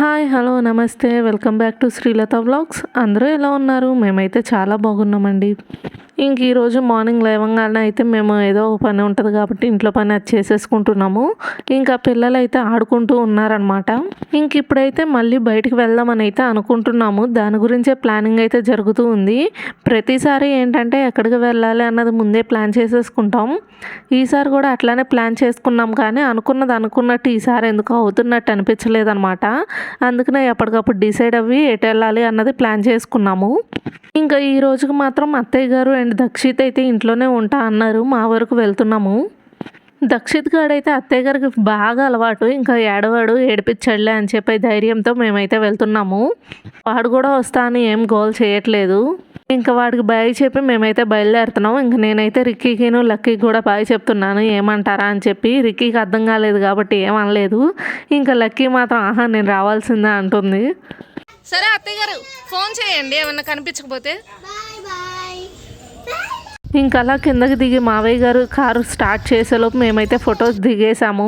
Hi hello నమస్తే. Welcome back to Srilatha vlogs. అందరూ ఎలా ఉన్నారు? మేమైతే చాలా బాగున్నామండి. ఇంక ఈరోజు మార్నింగ్ లేవగానే అయితే మేము ఏదో ఒక పని ఉంటుంది కాబట్టి ఇంట్లో పని అది చేసేసుకుంటున్నాము. ఇంకా పిల్లలు అయితే ఆడుకుంటూ ఉన్నారనమాట ఇంక ఇప్పుడైతే మళ్ళీ బయటికి వెళ్దామని అయితే అనుకుంటున్నాము. దాని గురించే ప్లానింగ్ అయితే జరుగుతూ ఉంది. ప్రతిసారి ఏంటంటే ఎక్కడికి వెళ్ళాలి అన్నది ముందే ప్లాన్ చేసేసుకుంటాం. ఈసారి కూడా అట్లానే ప్లాన్ చేసుకున్నాం కానీ అనుకున్నది అనుకున్నట్టు ఈసారి ఎందుకు అవుతున్నట్టు అనిపించలేదన్నమాట. అందుకనే ఎప్పటికప్పుడు డిసైడ్ అవ్వి ఎటు వెళ్ళాలి అన్నది ప్లాన్ చేసుకున్నాము. ఇంకా ఈ రోజుకి మాత్రం అత్తయ్య గారు అండ్ దక్షిత్ అయితే ఇంట్లోనే ఉంటా అన్నారు. మా వరకు వెళ్తున్నాము. దక్షిత్ గాడైతే అత్తయ్య గారికి బాగా అలవాటు. ఇంకా ఏడవాడు ఏడిపించడులే అని చెప్పే ధైర్యంతో మేమైతే వెళ్తున్నాము. వాడు కూడా వస్తా అని ఏం గోల్ చేయట్లేదు. ఇంకా వాడికి బాయ్ చెప్పి మేమైతే బయలుదేరుతున్నాం. ఇంక నేనైతే రిక్కీకిను లక్కీకి కూడా బాయ్ చెప్తున్నాను. ఏమంటారా అని చెప్పి రిక్కీకి అర్థం కాలేదు కాబట్టి ఏమనలేదు ఇంకా లక్కీ మాత్రం ఆహా నేను రావాల్సిందే అంటుంది. సరే అత్తయ్య గారు ఫోన్ చేయండి. ఏమన్నా కనిపించకపోతే? ఇంకా అలా కిందకి దిగి మావయ్య గారు కారు స్టార్ట్ చేసేలోపు మేమైతే ఫొటోస్ దిగేసాము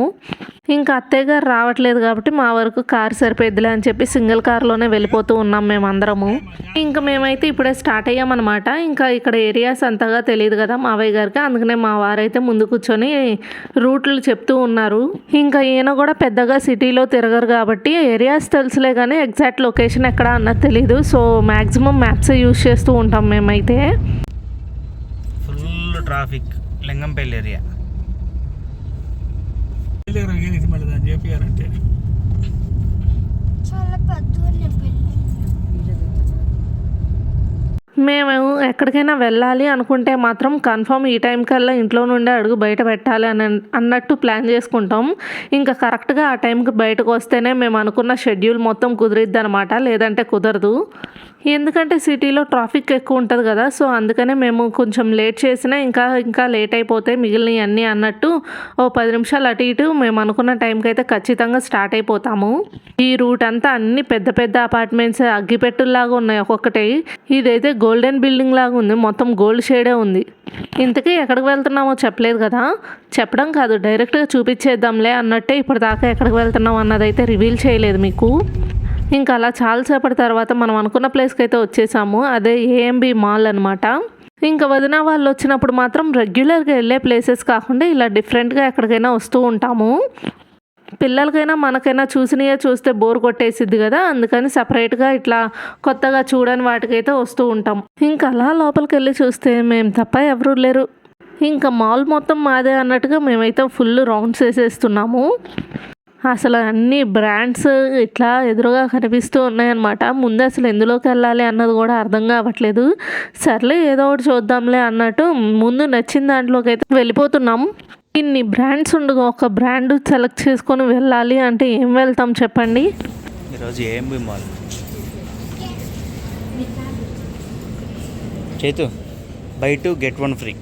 ఇంకా అత్తయ్య గారు రావట్లేదు కాబట్టి మా వరకు కారు సరిపోద్దిలే అని చెప్పి సింగిల్ కార్లోనే వెళ్ళిపోతూ ఉన్నాం మేమందరము. ఇంకా మేమైతే ఇప్పుడే స్టార్ట్ అయ్యామన్నమాట. ఇంకా ఇక్కడ ఏరియాస్ అంతగా తెలియదు కదా మావయ్య గారికి. అందుకనే మా వారైతే ముందు కూర్చొని రూట్లు చెప్తూ ఉన్నారు. ఇంకా ఈయన కూడా పెద్దగా సిటీలో తిరగరు కాబట్టి ఏరియాస్ తెలుసులే కానీ ఎగ్జాక్ట్ లొకేషన్ ఎక్కడ అన్నది తెలియదు సో మ్యాక్సిమం మ్యాప్సే యూస్ చేస్తూ ఉంటాం మేమైతే. Full traffic Lingampalli area. దగ్గర ఇది మళ్ళీ దాన్ని చెప్పారంటే చాలా పెద్దగా పెళ్ళి మేము ఎక్కడికైనా వెళ్ళాలి అనుకుంటే మాత్రం కన్ఫర్మ్ ఈ టైం కల్లా ఇంట్లో నుండి అడుగు బయట పెట్టాలి అని అన్నట్టు ప్లాన్ చేసుకుంటాం. ఇంకా కరెక్ట్గా ఆ టైంకి బయటకు వస్తేనే మేము అనుకున్న షెడ్యూల్ మొత్తం కుదిరిద్ది అనమాట లేదంటే కుదరదు. ఎందుకంటే సిటీలో ట్రాఫిక్ ఎక్కువ ఉంటుంది కదా సో అందుకనే మేము కొంచెం లేట్ చేసినా ఇంకా ఇంకా లేట్ అయిపోతే మిగిలినవి అన్నీ అన్నట్టు ఓ పది నిమిషాలు అటు ఇటు మేము అనుకున్న టైంకి అయితే ఖచ్చితంగా స్టార్ట్ అయిపోతాము. ఈ రూట్ అంతా అన్ని పెద్ద పెద్ద అపార్ట్మెంట్స్ అగ్గిపెట్టుల్లాగా ఉన్నాయి ఒక్కొక్కటి. ఇదైతే గోల్డెన్ బిల్డింగ్ లాగా ఉంది. మొత్తం గోల్డ్ షేడే ఉంది. ఇంతకీ ఎక్కడికి వెళ్తున్నామో చెప్పలేదు కదా? చెప్పడం కాదు. డైరెక్ట్గా చూపించేద్దాంలే అన్నట్టే ఇప్పటిదాకా ఎక్కడికి వెళ్తున్నాం అన్నదైతే రివీల్ చేయలేదు మీకు. ఇంకా అలా చాలాసేపటి తర్వాత మనం అనుకున్న ప్లేస్కి అయితే వచ్చేసాము. అదే ఏఎంబి మాల్ అనమాట ఇంకా వదిన వాళ్ళు వచ్చినప్పుడు మాత్రం రెగ్యులర్గా వెళ్ళే ప్లేసెస్ కాకుండా ఇలా డిఫరెంట్గా ఎక్కడికైనా వస్తూ ఉంటాము. పిల్లలకైనా మనకైనా చూసినయే చూస్తే బోర్ కొట్టేసిద్ది కదా అందుకని సపరేట్గా ఇట్లా కొత్తగా చూడని వాటికైతే వస్తూ ఉంటాం. ఇంకా అలా లోపలికి వెళ్ళి చూస్తే మేము తప్ప ఎవరు లేరు. ఇంకా మాల్ మొత్తం మాదే అన్నట్టుగా మేమైతే ఫుల్ రౌండ్స్ వేసేస్తున్నాము. అసలు అన్ని బ్రాండ్స్ ఇట్లా ఎదురుగా కనిపిస్తూ ఉన్నాయన్నమాట. ముందు అసలు ఎందులోకి వెళ్ళాలి అన్నది కూడా అర్థం కావట్లేదు. సర్లే ఏదో ఒకటి చూద్దాంలే అన్నట్టు ముందు నచ్చిన దాంట్లోకి అయితే వెళ్ళిపోతున్నాం. ఇన్ని బ్రాండ్స్ ఉండగా ఒక బ్రాండ్ సెలెక్ట్ చేసుకొని వెళ్ళాలి అంటే ఏం వెళ్తాం చెప్పండి? ఈరోజు ఏఎంబి మాల్. చేతు buy two get one free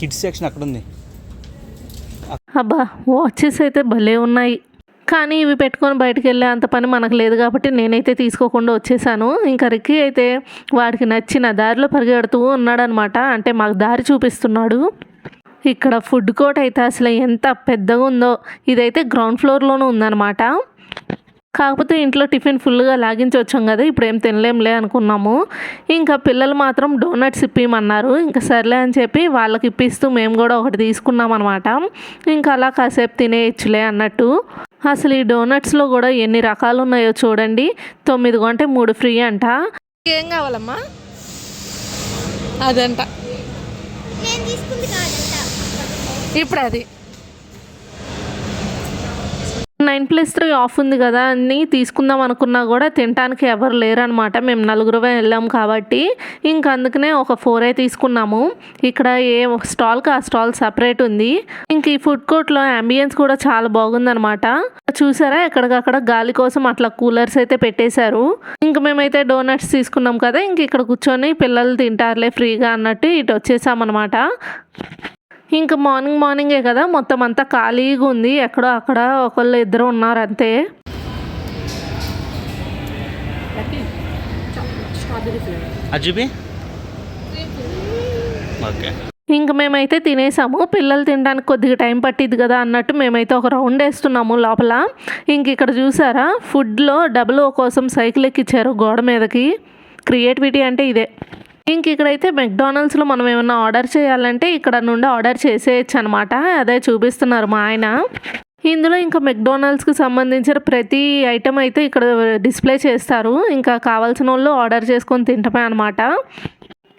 kids section అక్కడ ఉంది అబ్బా వాచెస్ అయితే భలే ఉన్నాయి. కానీ ఇవి పెట్టుకొని బయటకు వెళ్ళే అంత పని మనకు లేదు కాబట్టి నేనైతే తీసుకోకుండా వచ్చేసాను. ఇంకా రిక్కీ అయితే వాడికి నచ్చిన దారిలో పరిగెడుతూ ఉన్నాడనమాట. అంటే మాకు దారి చూపిస్తున్నాడు. ఇక్కడ ఫుడ్ కోర్ట్ అయితే అసలు ఎంత పెద్దగా ఉందో. ఇదైతే గ్రౌండ్ ఫ్లోర్లోనూ ఉందన్నమాట కాకపోతే ఇంట్లో టిఫిన్ ఫుల్గా లాగించి వచ్చాం కదా ఇప్పుడు ఏం తినలేంలే అనుకున్నాము. ఇంకా పిల్లలు మాత్రం డోనట్స్ ఇప్పిమన్నారు ఇంకా సర్లే అని చెప్పి వాళ్ళకి ఇప్పిస్తూ మేము కూడా ఒకటి తీసుకున్నాం అనమాట ఇంకా అలా కాసేపు తినేయచ్చులే అన్నట్టు. అసలు ఈ డోనట్స్లో కూడా ఎన్ని రకాలు ఉన్నాయో చూడండి. తొమ్మిది కొంటే మూడు ఫ్రీ అంట. ఏం కావాలమ్మా? అదంట. నేను తీసుకుంది కాదంట. ఇప్పుడు అది నైన్ ప్లస్ త్రీ ఆఫ్ ఉంది కదా అని తీసుకుందాం అనుకున్నా కూడా తినడానికి ఎవరు లేరనమాట మేము నలుగురు వెళ్ళాం కాబట్టి ఇంక అందుకనే ఒక ఫోరే తీసుకున్నాము. ఇక్కడ ఏ స్టాల్కి ఆ స్టాల్ సపరేట్ ఉంది. ఇంక ఈ ఫుడ్ కోర్ట్లో అంబియన్స్ కూడా చాలా బాగుందనమాట చూసారా? ఎక్కడికక్కడ గాలి కోసం అట్లా కూలర్స్ అయితే పెట్టేశారు. ఇంక మేమైతే డోనట్స్ తీసుకున్నాం కదా ఇంక ఇక్కడ కూర్చొని పిల్లలు తింటారులే ఫ్రీగా అన్నట్టు ఇటు వచ్చేసామన్నమాట. ఇంకా మార్నింగ్ మార్నింగే కదా మొత్తం అంతా ఖాళీగా ఉంది ఎక్కడో అక్కడ ఒకళ్ళు ఇద్దరు ఉన్నారు అంతే. ఓకే. ఇంక మేమైతే తినేసాము పిల్లలు తినడానికి కొద్దిగా టైం పట్టిద్ది కదా అన్నట్టు మేమైతే ఒక రౌండ్ వేస్తున్నాము లోపల. ఇంక ఇక్కడ చూసారా ఫుడ్లో డబుల్ ఓ కోసం సైకిల్ ఎక్కిచ్చారు గోడ మీదకి. క్రియేటివిటీ అంటే ఇదే. ఇంక ఇక్కడైతే మెక్డానల్డ్స్లో మనం ఏమన్నా ఆర్డర్ చేయాలంటే ఇక్కడ నుండి ఆర్డర్ చేసేయచ్చు అనమాట అదే చూపిస్తున్నారు మా ఆయన. ఇందులో ఇంకా మెక్డోనల్డ్స్కి సంబంధించిన ప్రతి ఐటెం అయితే ఇక్కడ డిస్ప్లే చేస్తారు. ఇంకా కావాల్సిన వాళ్ళు ఆర్డర్ చేసుకొని తింటమే అనమాట.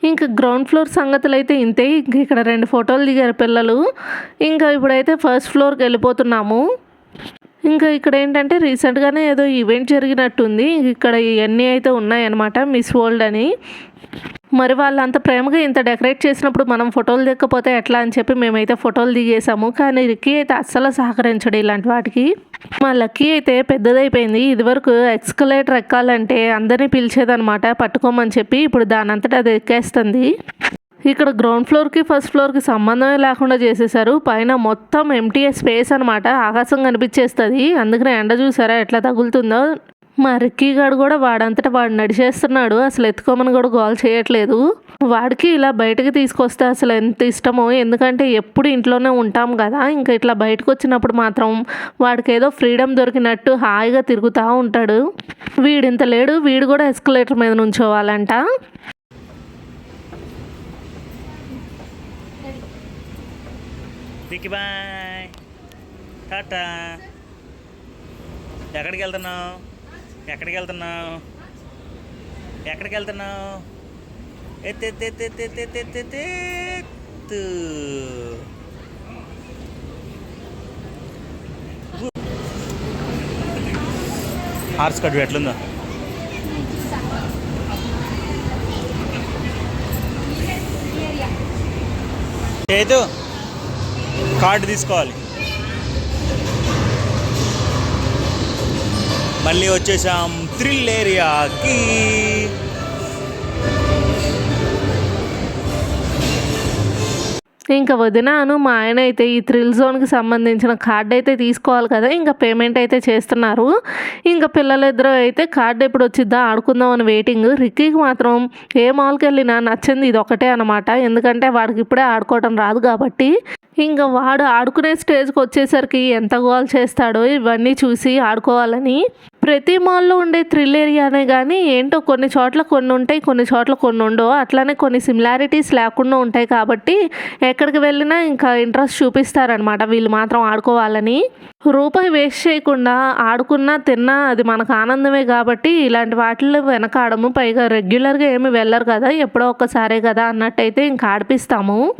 ఇంకా గ్రౌండ్ ఫ్లోర్ సంగతులు అయితే ఇంతే ఇక్కడ రెండు ఫోటోలు దిగారు పిల్లలు. ఇంకా ఇప్పుడైతే ఫస్ట్ ఫ్లోర్కి వెళ్ళిపోతున్నాము. ఇంకా ఇక్కడ ఏంటంటే రీసెంట్గానే ఏదో ఈవెంట్ జరిగినట్టుంది. ఇక్కడ ఇవన్నీ అయితే ఉన్నాయన్నమాట మిస్ వరల్డ్ అని. మరి వాళ్ళు అంత ప్రేమగా ఇంత డెకరేట్ చేసినప్పుడు మనం ఫోటోలు దిక్కపోతే ఎట్లా అని చెప్పి మేమైతే ఫోటోలు దిగేసాము కానీ రిక్కీ అయితే అస్సలు సహకరించడు ఇలాంటి వాటికి. మా లక్కీ అయితే పెద్దదైపోయింది. ఇదివరకు ఎక్స్కలేటర్ ఎక్కాలంటే అందరినీ పిలిచేదనమాట పట్టుకోమని చెప్పి ఇప్పుడు దానంతటా అది ఎక్కేస్తుంది. ఇక్కడ గ్రౌండ్ ఫ్లోర్కి ఫస్ట్ ఫ్లోర్కి సంబంధమే లేకుండా చేసేసారు పైన మొత్తం ఎంటీ స్పేస్ అనమాట ఆకాశం కనిపించేస్తుంది. అందుకనే ఎండ చూసారా ఎట్లా తగులుతుందో. మా రిక్కీ కూడా వాడంతటా వాడు నడిచేస్తున్నాడు అసలు ఎత్తుకోమని కూడా గోల్ చేయట్లేదు. వాడికి ఇలా బయటకు తీసుకొస్తే అసలు ఎంత ఇష్టమో ఎందుకంటే ఎప్పుడు ఇంట్లోనే ఉంటాం కదా ఇంకా ఇట్లా బయటకు వచ్చినప్పుడు మాత్రం వాడికి ఏదో ఫ్రీడమ్ దొరికినట్టు హాయిగా తిరుగుతూ ఉంటాడు. వీడింత లేడు వీడు కూడా ఎస్కలేటర్ మీద నుంచోవాలంట. బాయ్. టాటా. ఎక్కడికి వెళ్తున్నావు? ఎక్కడికి వెళ్తున్నావు ఎక్కడికి వెళ్తున్నావు ఎత్తెత్తెత్తెత్తెత్తెత్తెత్తెత్తు హార్స్ కట్ ఎట్లుందో? చేతు కార్డు తీసుకోవాలి. మళ్ళీ వచ్చేసాం థ్రిల్ ఏరియాకి. ఇంకా వదినాను మా ఆయన అయితే ఈ థ్రిల్ జోన్కి సంబంధించిన కార్డు అయితే తీసుకోవాలి కదా ఇంకా పేమెంట్ అయితే చేస్తున్నారు. ఇంకా పిల్లలిద్దరూ అయితే కార్డు ఎప్పుడు వచ్చిద్దా ఆడుకుందాం అని వెయిటింగ్. రిక్కీకి మాత్రం ఏ మాల్కి వెళ్ళినా నచ్చింది ఇది ఒకటే అనమాట ఎందుకంటే వాడికి ఇప్పుడే ఆడుకోవటం రాదు కాబట్టి ఇంకా వాడు ఆడుకునే స్టేజ్కి వచ్చేసరికి ఎంత గోల్ చేస్తాడో ఇవన్నీ చూసి ఆడుకోవాలని. ప్రతి మాల్లో ఉండే థ్రిల్ ఏరియానే కానీ ఏంటో కొన్ని చోట్ల కొన్ని ఉంటాయి కొన్ని చోట్ల కొన్ని ఉండవు. అట్లానే కొన్ని సిమిలారిటీస్ లేకుండా ఉంటాయి కాబట్టి ఎక్కడికి వెళ్ళినా ఇంకా ఇంట్రెస్ట్ చూపిస్తారనమాట వీళ్ళు మాత్రం ఆడుకోవాలని. రూపాయి వేస్ట్ చేయకుండా ఆడుకున్నా తిన్నా అది మనకు ఆనందమే కాబట్టి ఇలాంటి వాటిల్లో వెనకాడము. పైగా రెగ్యులర్గా ఏమి వెళ్ళరు కదా ఎప్పుడో ఒక్కసారే కదా అన్నట్టయితే ఇంకా ఆడిపిస్తాము.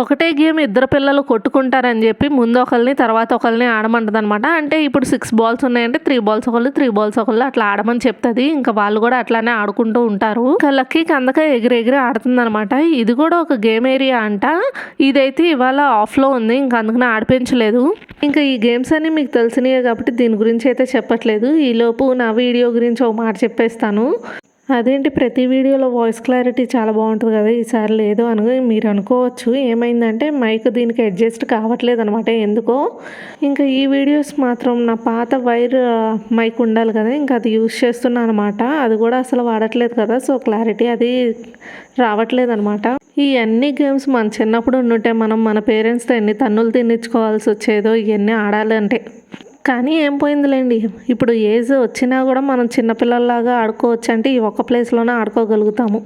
ఒకటే గేమ్ ఇద్దరు పిల్లలు కొట్టుకుంటారని చెప్పి ముందు ఒకరిని తర్వాత ఒకరిని ఆడమంటది అనమాట అంటే ఇప్పుడు సిక్స్ బాల్స్ ఉన్నాయంటే త్రీ బాల్స్ ఒకళ్ళు త్రీ బాల్స్ ఒకళ్ళు అట్లా ఆడమని చెప్తుంది. ఇంకా వాళ్ళు కూడా అట్లానే ఆడుకుంటూ ఉంటారు. ఇంకా లక్కీకి అందక ఎగిరి ఎగిరి ఆడుతుంది అనమాట ఇది కూడా ఒక గేమ్ ఏరియా అంట. ఇదైతే ఇవాళ ఆఫ్లో ఉంది. ఇంకా అందుకనే ఆడిపించలేదు. ఇంకా ఈ గేమ్స్ అన్ని మీకు తెలిసినవి కాబట్టి దీని గురించి అయితే చెప్పట్లేదు. ఈలోపు నా వీడియో గురించి ఒక మాట చెప్పేస్తాను. అదేంటి ప్రతి వీడియోలో వాయిస్ క్లారిటీ చాలా బాగుంటుంది కదా ఈసారి లేదు అని మీరు అనుకోవచ్చు. ఏమైందంటే మైక్ దీనికి అడ్జస్ట్ కావట్లేదు అనమాట ఎందుకో? ఇంకా ఈ వీడియోస్ మాత్రం నా పాత వైర్ మైక్ ఉండాలి కదా ఇంకా అది యూస్ చేస్తున్నాను అనమాట అది కూడా అసలు వాడట్లేదు కదా సో క్లారిటీ అది రావట్లేదు అనమాట ఈ అన్ని గేమ్స్ మన చిన్నప్పుడు ఉండుంటే మనం మన పేరెంట్స్తో ఎన్ని తన్నులు తినిచ్చుకోవాల్సి వచ్చేదో ఇవన్నీ ఆడాలంటే. కానీ ఏం పోయిందిలేండి. ఇప్పుడు ఏజ్ వచ్చినా కూడా మనం చిన్నపిల్లల్లాగా ఆడుకోవచ్చు అంటే ఈ ఒక్క ప్లేస్లోనే ఆడుకోగలుగుతాము.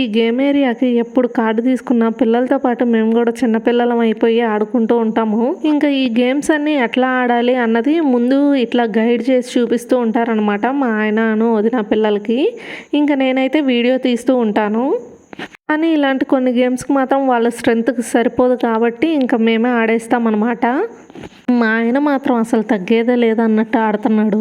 ఈ గేమ్ ఏరియాకి ఎప్పుడు కార్డు తీసుకున్న పిల్లలతో పాటు మేము కూడా చిన్నపిల్లలం అయిపోయి ఆడుకుంటూ ఉంటాము. ఇంకా ఈ గేమ్స్ అన్ని ఎట్లా ఆడాలి అన్నది ముందు ఇట్లా గైడ్ చేసి చూపిస్తూ ఉంటారనమాట మా ఆయనను వదిన పిల్లలకి. ఇంకా నేనైతే వీడియో తీస్తూ ఉంటాను. కానీ ఇలాంటి కొన్ని గేమ్స్కి మాత్రం వాళ్ళ స్ట్రెంత్కి సరిపోదు కాబట్టి ఇంకా మేమే ఆడేస్తామన్నమాట. మా ఆయన మాత్రం అసలు తగ్గేదే లేదన్నట్టు ఆడుతున్నాడు.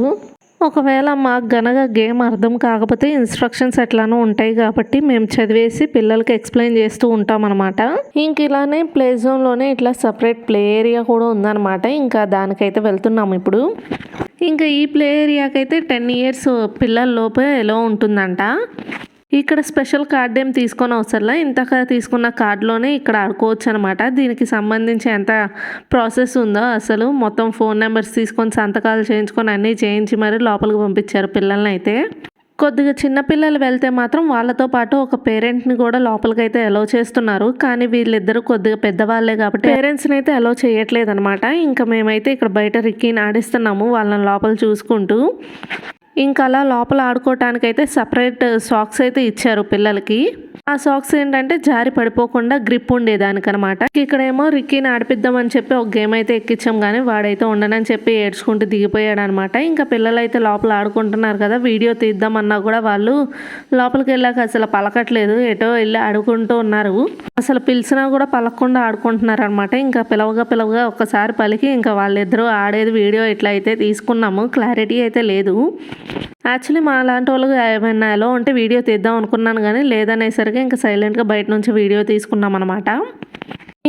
ఒకవేళ మాకు గనక గేమ్ అర్థం కాకపోతే ఇన్స్ట్రక్షన్స్ ఎట్లానో ఉంటాయి కాబట్టి మేము చదివేసి పిల్లలకి ఎక్స్ప్లెయిన్ చేస్తూ ఉంటాం అనమాట ఇంక ఇలానే ప్లే జోన్లోనే ఇట్లా సపరేట్ ప్లే ఏరియా కూడా ఉందన్నమాట. ఇంకా దానికైతే వెళ్తున్నాము ఇప్పుడు. ఇంకా ఈ ప్లే ఏరియాకైతే టెన్ ఇయర్స్ పిల్లల లోపే ఎలా ఉంటుందంట. ఇక్కడ స్పెషల్ కార్డ్ ఏం తీసుకొని అవసరంలా? ఇంతక తీసుకున్న కార్డులోనే ఇక్కడ ఆడుకోవచ్చు అనమాట దీనికి సంబంధించి ఎంత ప్రాసెస్ ఉందో అసలు మొత్తం ఫోన్ నెంబర్స్ తీసుకొని సంతకాలు చేయించుకొని అన్నీ చేయించి మరి లోపలికి పంపించారు పిల్లల్ని అయితే కొద్దిగా చిన్నపిల్లలు వెళ్తే మాత్రం వాళ్ళతో పాటు ఒక పేరెంట్ని కూడా లోపలికైతే అలో చేస్తున్నారు. కానీ వీళ్ళిద్దరూ కొద్దిగా పెద్దవాళ్ళే కాబట్టి పేరెంట్స్ని అయితే అలో చేయట్లేదు అనమాట ఇంకా మేమైతే ఇక్కడ బయట రిక్కీని ఆడిస్తున్నాము. వాళ్ళని లోపల చూసుకుంటూ ఇంకా అలా లోపల ఆడుకోవటానికైతే సపరేట్ సాక్స్ అయితే ఇచ్చారు పిల్లలకి. ఆ సాక్స్ ఏంటంటే జారి పడిపోకుండా గ్రిప్ ఉండేదానికనమాట. ఇక్కడేమో రిక్కీని ఆడిపిద్దామని చెప్పి ఒక గేమ్ అయితే ఎక్కించాం కానీ వాడైతే ఉండనని చెప్పి ఏడ్చుకుంటూ దిగిపోయాడు అనమాట ఇంకా పిల్లలు అయితే లోపల ఆడుకుంటున్నారు కదా వీడియో తీద్దామన్నా కూడా వాళ్ళు లోపలికి వెళ్ళాక అసలు పలకట్లేదు ఎటో వెళ్ళి ఆడుకుంటూ ఉన్నారు. అసలు పిలిచినా కూడా పలకకుండా ఆడుకుంటున్నారు అనమాట ఇంకా పిలవగా పిలవగా ఒక్కసారి పలికి ఇంకా వాళ్ళిద్దరూ ఆడేది వీడియో ఇట్లా అయితే తీసుకున్నాము క్లారిటీ అయితే లేదు. యాక్చువల్లీ మా లాంటి వాళ్ళకి ఏమైనా ఎలా ఉంటే వీడియో తీద్దాం అనుకున్నాను కానీ లేదనేసరికి ఇంకా సైలెంట్గా బయట నుంచి వీడియో తీసుకున్నాం అనమాట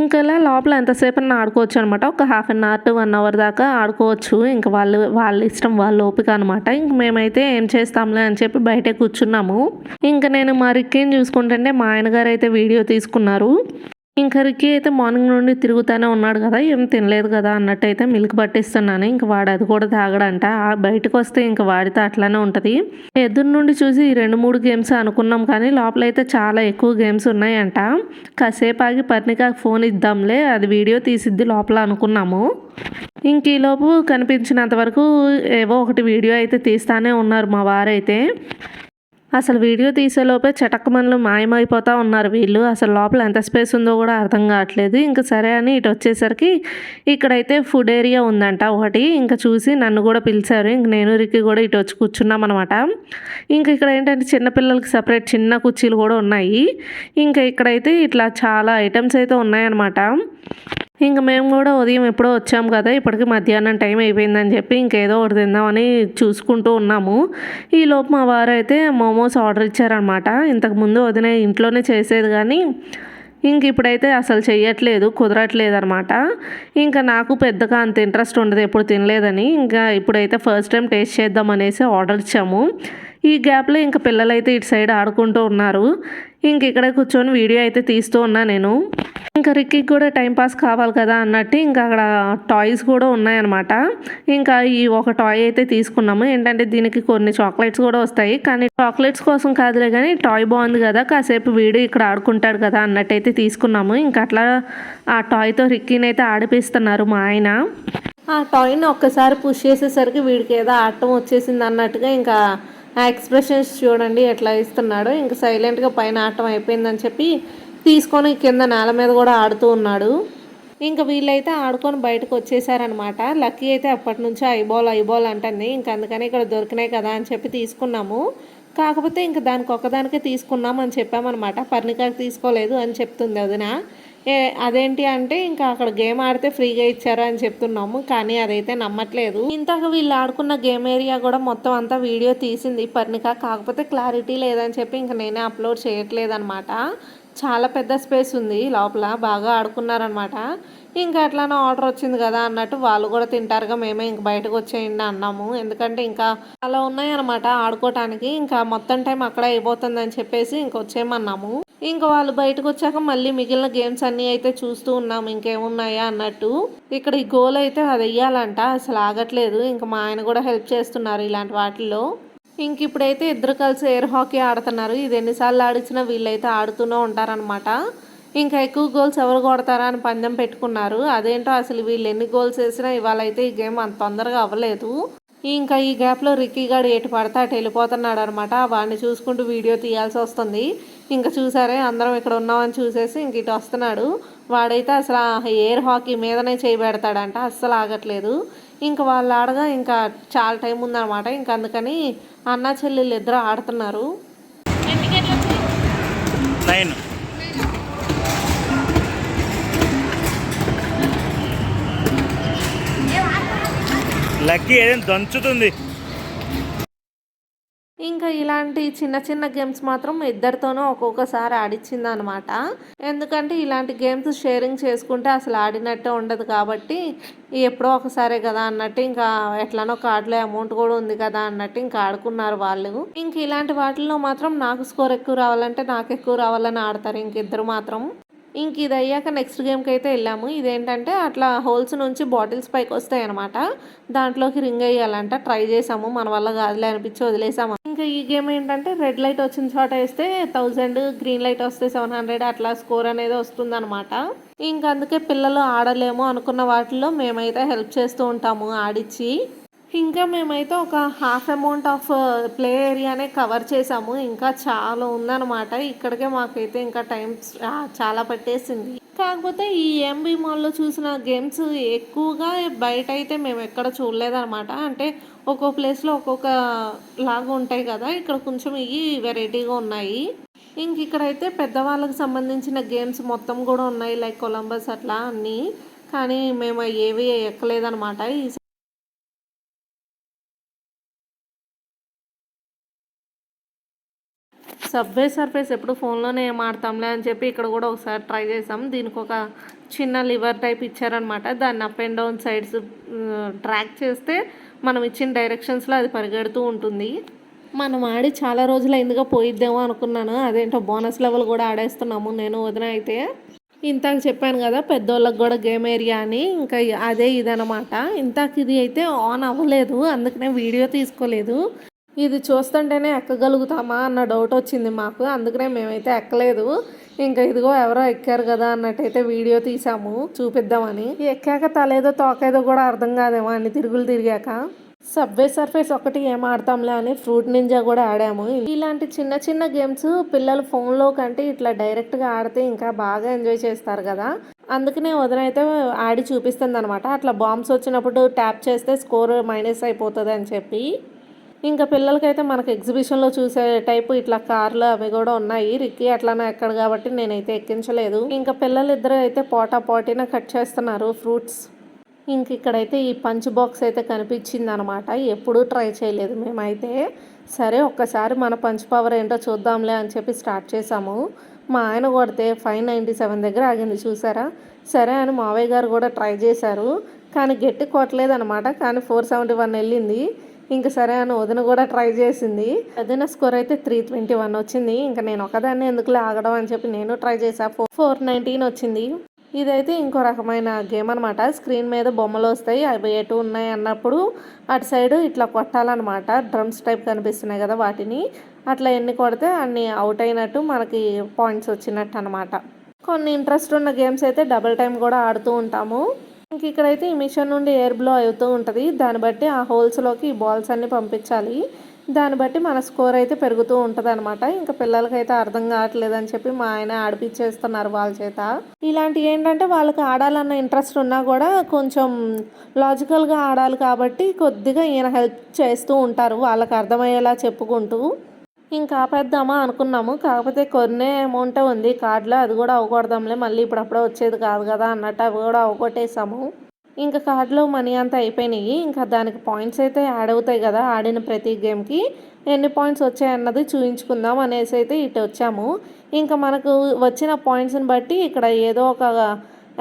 ఇంకా ఇలా లోపల ఎంతసేపు ఆడుకోవచ్చు అనమాట ఒక half an hour to one hour దాకా ఆడుకోవచ్చు. ఇంకా వాళ్ళు వాళ్ళ ఇష్టం వాళ్ళ ఓపిక అనమాట ఇంక మేమైతే ఏం చేస్తాంలే అని చెప్పి బయటే కూర్చున్నాము. ఇంకా నేను మా రిక్కీని చూసుకుంటుంటే మా ఆయనగారు అయితే వీడియో తీసుకున్నారు. ఇంకా రిక్కీ అయితే మార్నింగ్ నుండి తిరుగుతూనే ఉన్నాడు కదా ఏం తినలేదు కదా అన్నట్టు అయితే మిల్క్ పట్టిస్తున్నాను. ఇంకా వాడు అది కూడా తాగడంట. బయటకు వస్తే ఇంకా వాడితే అట్లానే ఉంటుంది. ఎదురు నుండి చూసి ఈ రెండు మూడు గేమ్స్ అనుకున్నాం కానీ లోపల అయితే చాలా ఎక్కువ గేమ్స్ ఉన్నాయంట. కాసేపు ఆగి పర్ణిక ఫోన్ ఇద్దాంలే అది వీడియో తీసిద్ది లోపల అనుకున్నాము. ఇంక ఈలోపు కనిపించినంత వరకు ఏవో ఒకటి వీడియో అయితే తీస్తానే ఉన్నారు మా వారైతే. అసలు వీడియో తీసేలోపే చటక్కమనులు మాయమైపోతూ ఉన్నారు వీళ్ళు. అసలు లోపల ఎంత స్పేస్ ఉందో కూడా అర్థం కావట్లేదు. ఇంకా సరే అని ఇటు వచ్చేసరికి ఇక్కడైతే ఫుడ్ ఏరియా ఉందంట ఒకటి. ఇంకా చూసి నన్ను కూడా పిలిచారు. ఇంక నేను రిక్కి కూడా ఇటు వచ్చి కూర్చున్నాం అనమాట ఇంకా ఇక్కడ ఏంటంటే చిన్నపిల్లలకి సపరేట్ చిన్న కుర్చీలు కూడా ఉన్నాయి. ఇంకా ఇక్కడైతే ఇట్లా చాలా ఐటమ్స్ అయితే ఉన్నాయన్నమాట. ఇంక మేము కూడా ఉదయం ఎప్పుడో వచ్చాము కదా ఇప్పటికి మధ్యాహ్నం టైం అయిపోయిందని చెప్పి ఇంకేదో ఒకటి తిందామని చూసుకుంటూ ఉన్నాము. ఈ లోపు మా వారు అయితే మోమోస్ ఆర్డర్ ఇచ్చారనమాట ఇంతకుముందు వదిన ఇంట్లోనే చేసేది కానీ ఇంక ఇప్పుడైతే అసలు చెయ్యట్లేదు కుదరట్లేదు అనమాట ఇంకా నాకు పెద్దగా అంత ఇంట్రెస్ట్ ఉండదు ఎప్పుడు తినలేదని. ఇంకా ఇప్పుడైతే ఫస్ట్ టైం టేస్ట్ చేద్దాం అనేసి ఆర్డర్ ఇచ్చాము. ఈ గ్యాప్లో ఇంకా పిల్లలైతే ఇటు సైడ్ ఆడుకుంటూ ఉన్నారు. ఇంక ఇక్కడ కూర్చొని వీడియో అయితే తీస్తూ ఉన్నా నేను. ఇంకా రిక్కి కూడా టైంపాస్ కావాలి కదా అన్నట్టు ఇంకా అక్కడ టాయ్స్ కూడా ఉన్నాయన్నమాట. ఇంకా ఈ ఒక టాయ్ అయితే తీసుకున్నాము. ఏంటంటే దీనికి కొన్ని చాక్లెట్స్ కూడా వస్తాయి. కానీ చాక్లెట్స్ కోసం కాదులే కానీ టాయ్ బాగుంది కదా కాసేపు వీడు ఇక్కడ ఆడుకుంటాడు కదా అన్నట్టయితే తీసుకున్నాము. ఇంకా అట్లా ఆ టాయ్తో రిక్కీని అయితే ఆడిపిస్తున్నారు మా ఆయన. ఆ టాయ్ని ఒక్కసారి పుష్ చేసేసరికి వీడికి ఏదో ఆటం వచ్చేసింది అన్నట్టుగా ఇంకా ఆ ఎక్స్ప్రెషన్స్ చూడండి ఎట్లా ఇస్తున్నాడో. ఇంకా సైలెంట్గా పైన ఆటం అయిపోయిందని చెప్పి తీసుకొని కింద నేల మీద కూడా ఆడుతూ ఉన్నాడు. ఇంకా వీళ్ళైతే ఆడుకొని బయటకు వచ్చేసారనమాట లక్కీ అయితే అప్పటి నుంచో ఐబాల్ ఐబాల్ అంటుంది. ఇంకా అందుకని ఇక్కడ దొరికినాయి కదా అని చెప్పి తీసుకున్నాము. కాకపోతే ఇంకా దానికి ఒకదానికే తీసుకున్నాం అని చెప్పామన్నమాట. పర్ణికాకి తీసుకోలేదు అని చెప్తుంది వదిన. అదేంటి అంటే ఇంకా అక్కడ గేమ్ ఆడితే ఫ్రీగా ఇచ్చారు అని చెప్తున్నాము కానీ అదైతే నమ్మట్లేదు. ఇంతకు వీళ్ళు ఆడుకున్న గేమ్ ఏరియా కూడా మొత్తం అంతా వీడియో తీసింది. పర్ణిక కాకపోతే క్లారిటీ లేదని చెప్పి ఇంకా నేనే అప్లోడ్ చేయట్లేదనమాట చాలా పెద్ద స్పేస్ ఉంది లోపల బాగా ఆడుకున్నారనమాట ఇంకా అట్లానే ఆర్డర్ వచ్చింది కదా అన్నట్టు వాళ్ళు కూడా తింటారుగా మేమే ఇంక బయటకు వచ్చేయండి అన్నాము. ఎందుకంటే ఇంకా అలా ఉన్నాయన్నమాట ఆడుకోవటానికి ఇంకా మొత్తం టైం అక్కడ అయిపోతుందని చెప్పేసి ఇంక వచ్చేయమన్నాము. ఇంకా వాళ్ళు బయటకు వచ్చాక మళ్ళీ మిగిలిన గేమ్స్ అన్నీ అయితే చూస్తూ ఉన్నాము. ఇంకేమున్నాయా అన్నట్టు. ఇక్కడ ఈ గోల్ అయితే అది వెయ్యాలంట అసలు ఆగట్లేదు. ఇంకా మా ఆయన కూడా హెల్ప్ చేస్తున్నారు ఇలాంటి వాటిల్లో. ఇంక ఇప్పుడైతే ఇద్దరు కలిసి ఎయిర్ హాకీ ఆడుతున్నారు. ఇది ఎన్నిసార్లు ఆడించినా వీళ్ళైతే ఆడుతూనే ఉంటారనమాట ఇంకా ఎక్కువ గోల్స్ ఎవరు కొడతారా అని పందెం పెట్టుకున్నారు. అదేంటో అసలు వీళ్ళు ఎన్ని గోల్స్ వేసినా ఇవాళ అయితే ఈ గేమ్ అంత తొందరగా అవ్వలేదు. ఇంకా ఈ గ్యాప్లో రిక్కీ గాడు ఎటు పడితే అటు వెళ్ళిపోతున్నాడు అనమాట వాడిని చూసుకుంటూ వీడియో తీయాల్సి వస్తుంది. ఇంకా చూసారే అందరం ఇక్కడ ఉన్నామని చూసేసి ఇంక ఇటు వస్తున్నాడు. వాడైతే అసలు ఆ ఎయిర్ హాకీ మీదనే చేయబెడతాడంట అస్సలు ఆగట్లేదు. ఇంకా వాళ్ళు ఆడగా ఇంకా చాలా టైం ఉందన్నమాట. ఇంకా అందుకని అన్న చెల్లెళ్ళు ఇద్దరు ఆడుతున్నారు. నైన్ లక్కీ ఏదైనా దంచుతుంది. ఇంకా ఇలాంటి చిన్న చిన్న గేమ్స్ మాత్రం ఇద్దరితోనూ ఒక్కొక్కసారి ఆడిచ్చింది అనమాట ఎందుకంటే ఇలాంటి గేమ్స్ షేరింగ్ చేసుకుంటే అసలు ఆడినట్టే ఉండదు కాబట్టి ఎప్పుడో ఒకసారే కదా అన్నట్టు ఇంకా ఎట్లానో కార్డులో అమౌంట్ కూడా ఉంది కదా అన్నట్టు ఇంకా ఆడుకున్నారు వాళ్ళు. ఇంక ఇలాంటి వాటిల్లో మాత్రం నాకు స్కోర్ ఎక్కువ రావాలంటే నాకు ఎక్కువ రావాలని ఆడతారు ఇంక ఇద్దరు మాత్రం. ఇంక ఇది అయ్యాక నెక్స్ట్ గేమ్కి అయితే వెళ్ళాము. ఇదేంటంటే అట్లా హోల్స్ నుంచి బాటిల్స్ పైకి వస్తాయి అనమాట దాంట్లోకి రింగ్ వేయాలంట. ట్రై చేసాము మన వల్ల కాదులే అనిపించి వదిలేసాము ఇంకా ఈ గేమ్ ఏంటంటే రెడ్ లైట్ వచ్చిన చోట వేస్తే థౌజండ్ గ్రీన్ లైట్ వస్తే సెవెన్ హండ్రెడ్ అట్లా స్కోర్ అనేది వస్తుందన్నమాట. ఇంకా అందుకే పిల్లలు ఆడలేము అనుకున్న వాటిలో మేమైతే హెల్ప్ చేస్తూ ఉంటాము ఆడిచ్చి. ఇంకా మేమైతే ఒక హాఫ్ అమౌంట్ ఆఫ్ ప్లే ఏరియానే కవర్ చేసాము. ఇంకా చాలా ఉందన్నమాట. ఇక్కడికే మాకైతే ఇంకా టైం చాలా పట్టేసింది. కాకపోతే ఈ ఎంబీ మాల్లో చూసిన గేమ్స్ ఎక్కువగా బయట అయితే మేము ఎక్కడ చూడలేదన్నమాట. అంటే ఒక్కో ప్లేస్లో ఒక్కొక్క లాగా ఉంటాయి కదా. ఇక్కడ కొంచెం ఇవి వెరైటీగా ఉన్నాయి. ఇంక ఇక్కడైతే పెద్దవాళ్ళకి సంబంధించిన గేమ్స్ మొత్తం కూడా ఉన్నాయి. లైక్ కొలంబస్ అట్లా అన్నీ. కానీ మేము ఏవి ఎక్కలేదన్నమాట. ఈ సబ్వే సర్ఫేస్ ఎప్పుడు ఫోన్లోనే ఏం ఆడతాంలే అని చెప్పి ఇక్కడ కూడా ఒకసారి ట్రై చేసాం. దీనికి ఒక చిన్న లివర్ టైప్ ఇచ్చారనమాట దాన్ని up and down sides track చేస్తే మనం ఇచ్చిన డైరెక్షన్స్లో అది పరిగెడుతూ ఉంటుంది. మనం ఆడి చాలా రోజులు అయిందిగా పోయిద్దేమో అనుకున్నాను. అదేంటో బోనస్ లెవెల్ కూడా ఆడేస్తున్నాము నేను వదిన అయితే. ఇంతాక చెప్పాను కదా పెద్దోళ్ళకి కూడా గేమ్ ఏరియా అని. ఇంకా అదే ఇదనమాట ఇంతాక ఇది అయితే ఆన్ అవ్వలేదు. అందుకనే వీడియో తీసుకోలేదు. ఇది చూస్తుంటేనే ఎక్కగలుగుతామా అన్న డౌట్ వచ్చింది మాకు. అందుకనే మేమైతే ఎక్కలేదు. ఇంకా ఇదిగో ఎవరో ఎక్కారు కదా అన్నట్టయితే వీడియో తీసాము చూపిద్దామని. ఎక్కాక తలేదో తోకేదో కూడా అర్థం కాదేమో అన్ని తిరుగులు తిరిగాక. సబ్వే సర్ఫేస్ ఒకటి ఏం ఆడతాంలే అని ఫ్రూట్ నింజా కూడా ఆడాము. ఇలాంటి చిన్న చిన్న గేమ్స్ పిల్లలు ఫోన్లో కంటే ఇట్లా డైరెక్ట్గా ఆడితే ఇంకా బాగా ఎంజాయ్ చేస్తారు కదా. అందుకనే వదనైతే ఆడి చూపిస్తుంది అనమాట అట్లా బాంబ్స్ వచ్చినప్పుడు ట్యాప్ చేస్తే స్కోర్ మైనస్ అయిపోతుంది అని చెప్పి. ఇంకా పిల్లలకైతే మనకు ఎగ్జిబిషన్లో చూసే టైపు ఇట్లా కార్లు అవి కూడా ఉన్నాయి. రిక్కీ అట్లానే ఎక్కడ కాబట్టి నేనైతే ఎక్కించలేదు. ఇంకా పిల్లలు అయితే పోటా పోటీన కట్ చేస్తున్నారు ఫ్రూట్స్. ఇంక ఇక్కడైతే ఈ పంచ్ బాక్స్ అయితే కనిపించింది అనమాట ఎప్పుడూ ట్రై చేయలేదు మేమైతే. సరే ఒక్కసారి మన పంచ్ పవర్ ఏంటో చూద్దాంలే అని చెప్పి స్టార్ట్ చేసాము మా ఆయన కొడితే ఫైవ్ నైంటీ సెవెన్ దగ్గర ఆగింది చూసారా? సరే అని మావయ్య గారు కూడా ట్రై చేశారు. కానీ గట్టి కొట్టలేదనమాట. కానీ ఫోర్ సెవెంటీ వన్ వెళ్ళింది. ఇంకా సరే అని వదిన కూడా ట్రై చేసింది. వదిన స్కోర్ అయితే త్రీ ట్వంటీ వన్ వచ్చింది. ఇంకా నేను ఒకదాన్ని ఎందుకు ఆగడం అని చెప్పి నేను ట్రై చేసా. ఫోర్ ఫోర్ నైన్టీన్ వచ్చింది. ఇదైతే ఇంకో రకమైన గేమ్ అనమాట స్క్రీన్ మీద బొమ్మలు వస్తాయి. అవి ఎటు ఉన్నాయి అన్నప్పుడు అటు సైడ్ ఇట్లా కొట్టాలన్నమాట. డ్రమ్స్ టైప్ కనిపిస్తున్నాయి కదా వాటిని. అట్లా ఎన్ని కొడితే అన్ని అవుట్ అయినట్టు మనకి పాయింట్స్ వచ్చినట్టు అనమాట కొన్ని ఇంట్రెస్ట్ ఉన్న గేమ్స్ అయితే డబుల్ టైం కూడా ఆడుతూ ఉంటాము. ఇంక ఇక్కడైతే ఈ మిషన్ నుండి ఎయిర్ బ్లో అవుతూ ఉంటుంది. దాన్ని బట్టి ఆ హోల్స్లోకి ఈ బాల్స్ అన్ని పంపించాలి. దాన్ని బట్టి మన స్కోర్ అయితే పెరుగుతూ ఉంటుంది అనమాట ఇంకా పిల్లలకైతే అర్థం కావట్లేదు అని చెప్పి మా ఆయన ఆడిపించేస్తున్నారు వాళ్ళ చేత. ఇలాంటివి ఏంటంటే వాళ్ళకి ఆడాలన్న ఇంట్రెస్ట్ ఉన్నా కూడా కొంచెం లాజికల్గా ఆడాలి కాబట్టి కొద్దిగా ఈయన హెల్ప్ చేస్తూ ఉంటారు. వాళ్ళకి అర్థమయ్యేలా చెప్పుకుంటూ. ఇంకా ఆపేద్దామా అనుకున్నాము. కాకపోతే కొన్నే అమౌంట్ ఉంది. కార్డులో అది కూడా అవ్వకూడదాంలే. మళ్ళీ ఇప్పుడప్పుడే వచ్చేది కాదు కదా అన్నట్టు అవి కూడా అవ్వకొట్టేసాము ఇంకా కార్డులో మనీ అంతా అయిపోయినాయి. ఇంకా దానికి పాయింట్స్ అయితే యాడ్ అవుతాయి కదా. ఆడిన ప్రతి గేమ్కి ఎన్ని పాయింట్స్ వచ్చాయన్నది చూపించుకుందాం అనేసి అయితే ఇటు వచ్చాము. ఇంకా మనకు వచ్చిన పాయింట్స్ని బట్టి ఇక్కడ ఏదో ఒక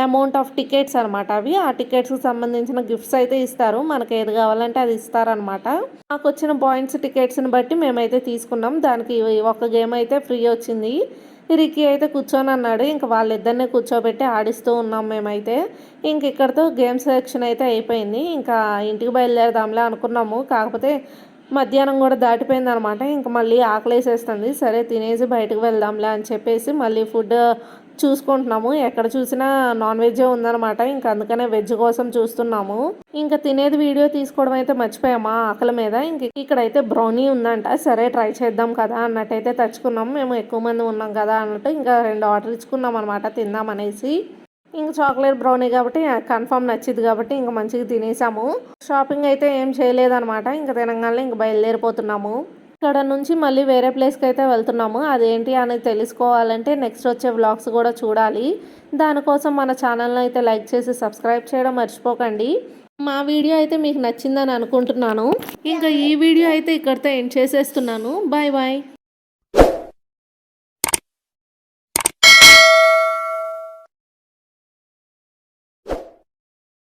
అమౌంట్ ఆఫ్ టికెట్స్ అనమాట అవి. ఆ టికెట్స్కి సంబంధించిన గిఫ్ట్స్ అయితే ఇస్తారు. మనకి ఏది కావాలంటే అది ఇస్తారనమాట మాకు వచ్చిన పాయింట్స్ టికెట్స్ని బట్టి మేమైతే తీసుకున్నాం. దానికి ఒక గేమ్ అయితే ఫ్రీ వచ్చింది. రిక్కీ అయితే కూర్చొని అన్నాడు. ఇంకా వాళ్ళిద్దరిని కూర్చోబెట్టి ఆడిస్తూ ఉన్నాం మేమైతే. ఇంక ఇక్కడితో గేమ్ సెలెక్షన్ అయితే అయిపోయింది. ఇంకా ఇంటికి బయలుదేరదాంలే అనుకున్నాము. కాకపోతే మధ్యాహ్నం కూడా దాటిపోయింది అనమాట ఇంకా మళ్ళీ ఆకలేసేస్తుంది. సరే తినేసి బయటకు వెళ్దాంలే అని చెప్పేసి మళ్ళీ ఫుడ్ చూసుకుంటున్నాము. ఎక్కడ చూసినా నాన్ వెజ్ ఉందన్నమాట. ఇంకా అందుకనే వెజ్ కోసం చూస్తున్నాము. ఇంకా తినేది వీడియో తీసుకోవడం అయితే మర్చిపోయామా ఆకలి మీద. ఇంక ఇక్కడైతే బ్రౌనీ ఉందంట. సరే ట్రై చేద్దాం కదా అన్నట్టయితే తెచ్చుకున్నాము మేము ఎక్కువ మంది ఉన్నాం కదా అన్నట్టు ఇంకా రెండు ఆర్డర్ ఇచ్చుకున్నాం అనమాట తిందాం అనేసి. ఇంక చాక్లెట్ బ్రౌనీ కాబట్టి కన్ఫామ్ నచ్చింది కాబట్టి ఇంకా మంచిగా తినేసాము. షాపింగ్ అయితే ఏం చేయలేదన్నమాట. ఇంకా తినగానే ఇంక బయలుదేరిపోతున్నాము. ఇక్కడ నుంచి మళ్ళీ వేరే ప్లేస్కి అయితే వెళ్తున్నాము. అదేంటి అని తెలుసుకోవాలంటే నెక్స్ట్ వచ్చే వ్లాగ్స్ కూడా చూడాలి. దానికోసం మన ఛానల్ని అయితే లైక్ చేసి సబ్స్క్రైబ్ చేయడం మర్చిపోకండి. మా వీడియో అయితే మీకు నచ్చిందని అనుకుంటున్నాను. ఇంకా ఈ వీడియో అయితే ఇక్కడితో ఎండ్ చేసేస్తున్నాను. Bye bye.